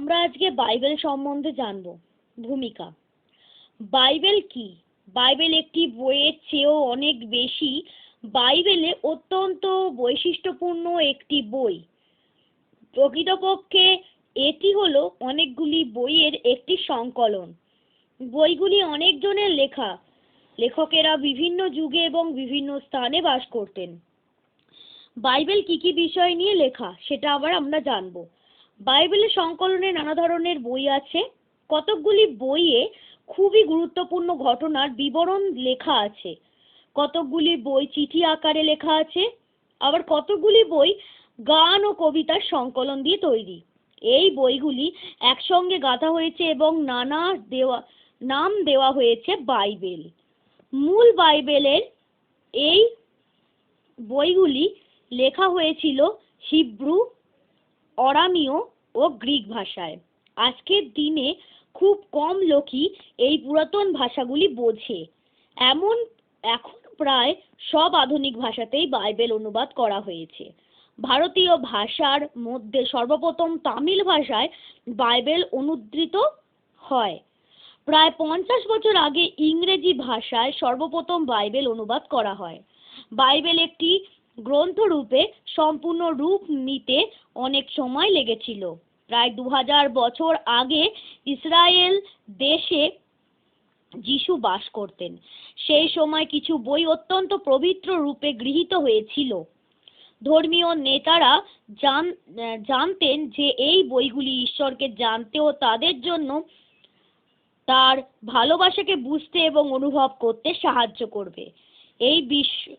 আমরা আজকে বাইবেল সম্বন্ধে জানব। ভূমিকা। বাইবেল কি? বাইবেল একটি বইয়ের চেয়েও অনেক বেশি। বাইবেলে অত্যন্ত বৈশিষ্ট্যপূর্ণ একটি বই। প্রকৃতপক্ষে এটি হলো অনেকগুলি বইয়ের একটি সংকলন। বইগুলি অনেকজনের লেখা। লেখকেরা বিভিন্ন যুগে এবং বিভিন্ন স্থানে বাস করতেন। বাইবেল কি কি বিষয় নিয়ে লেখা, সেটা আবার আমরা জানব। বাইবেলের সংকলনে নানা ধরনের বই আছে। কতকগুলি বইয়ে খুবই গুরুত্বপূর্ণ ঘটনার বিবরণ লেখা আছে। কতকগুলি বই চিঠি আকারে লেখা আছে। আবার কতকগুলি বই গান ও কবিতার সংকলন দিয়ে তৈরি। এই বইগুলি একসঙ্গে গাঁথা হয়েছে এবং নানা দেওয়া, নাম দেওয়া হয়েছে বাইবেল। মূল বাইবেলের এই বইগুলি লেখা হয়েছিল হিব্রু অরামীয় ও গ্রিক ভাষায়। আজকের দিনে খুব কম লোকই এই পুরাতন ভাষাগুলি বোঝে। এমন এখন প্রায় সব আধুনিক ভাষাতেই বাইবেল অনুবাদ করা হয়েছে। ভারতীয় ভাষার মধ্যে সর্বপ্রথম তামিল ভাষায় বাইবেল অনুদ্রিত হয়। প্রায় পঞ্চাশ বছর আগে ইংরেজি ভাষায় সর্বপ্রথম বাইবেল অনুবাদ করা হয়। বাইবেল একটি গ্রন্থরূপে সম্পূর্ণ রূপ নিতে অনেক সময় লেগেছিল। প্রায় দু হাজার বছর আগে ইসরায়েল দেশে যিশু বাস করতেন। সেই সময় কিছু বই অত্যন্ত পবিত্র রূপে গৃহীত হয়েছিল। ধর্মীয় নেতারা জান, জানতেন যে এই বইগুলি ঈশ্বরকে জানতে ও তাদের জন্য তার ভালোবাসাকে বুঝতে এবং অনুভব করতে সাহায্য করবে। এই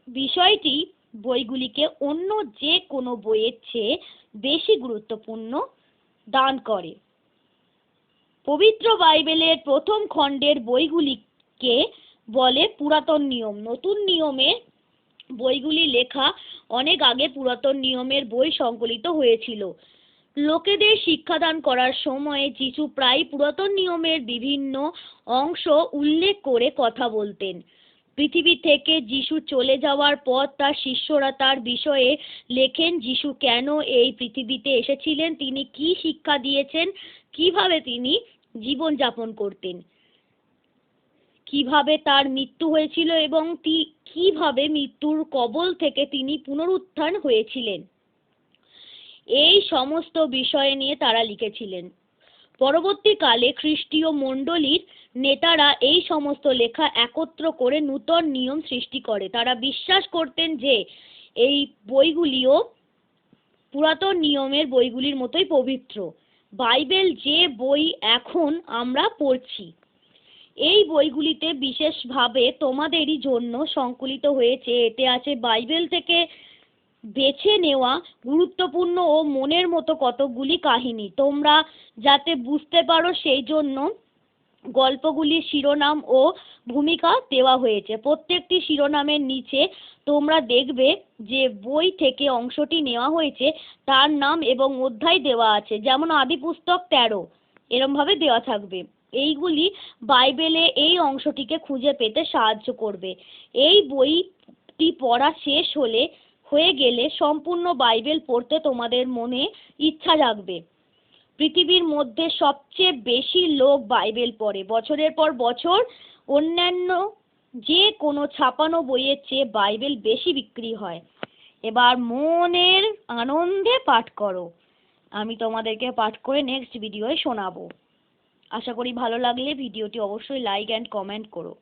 বিষয়টি বইগুলিকে অন্য যে কোনো বইয়ের চেয়ে বেশি গুরুত্বপূর্ণ দান করে। পবিত্র বাইবেলের প্রথম খণ্ডের বইগুলিকে বলে পুরাতন নিয়ম। নতুন নিয়মে বইগুলি লেখা অনেক আগে পুরাতন নিয়মের বই সংকলিত হয়েছিল। লোকেদের শিক্ষাদান করার সময় যিশু প্রায় পুরাতন নিয়মের বিভিন্ন অংশ উল্লেখ করে কথা বলতেন। পৃথিবী থেকে যিশু চলে যাওয়ার পর তার শিষ্যরা তার বিষয়ে লেখেন, যিশু কেন এই পৃথিবীতে এসেছিলেন? তিনি কি শিক্ষা দিয়েছেন? কীভাবে তিনি জীবন যাপন করতেন? কীভাবে তার মৃত্যু হয়েছিল এবং কীভাবে মৃত্যুর কবল থেকে তিনি পুনরুত্থান হয়েছিলেন? এই সমস্ত বিষয় নিয়ে তারা লিখেছিলেন। পরবর্তীকালে খ্রিস্টীয় মণ্ডলীর নেতারা এই সমস্ত লেখা একত্র করে নূতন নিয়ম সৃষ্টি করে। তারা বিশ্বাস করতেন যে এই বইগুলিও পুরাতন নিয়মের বইগুলির মতোই পবিত্র। বাইবেল যে বই এখন আমরা পড়ছি, এই বইগুলিতে বিশেষভাবে তোমাদেরই জন্য সংকলিত হয়েছে। এতে আছে বাইবেল থেকে বেছে নেওয়া গুরুত্বপূর্ণ ও মনের মতো কতকগুলি কাহিনী। তোমরা যাতে বুঝতে পারো সেই জন্য গল্পগুলির শিরোনাম ও ভূমিকা দেওয়া হয়েছে। প্রত্যেকটি শিরোনামের নিচে তোমরা দেখবে যে বই থেকে অংশটি নেওয়া হয়েছে, তার নাম এবং অধ্যায় দেওয়া আছে। যেমন আদি পুস্তক তেরো, এরমভাবে দেওয়া থাকবে। এইগুলি বাইবেলে এই অংশটিকে খুঁজে পেতে সাহায্য করবে। এই বইটি পড়া শেষ হলে হয়ে গেলে সম্পূর্ণ বাইবেল পড়তে তোমাদের মনে ইচ্ছা জাগবে। পৃথিবীর মধ্যে সবচেয়ে বেশি লোক বাইবেল পড়ে। বছরের পর বছর অন্যান্য যে কোনো ছাপানো বইয়ের চেয়ে বাইবেল বেশি বিক্রি হয়। এবার মনের আনন্দে পাঠ করো। আমি তোমাদেরকে পাঠ করে নেক্সট ভিডিওয়ে শোনাবো। আশা করি ভালো লাগলে ভিডিওটি অবশ্যই লাইক অ্যান্ড কমেন্ট করো।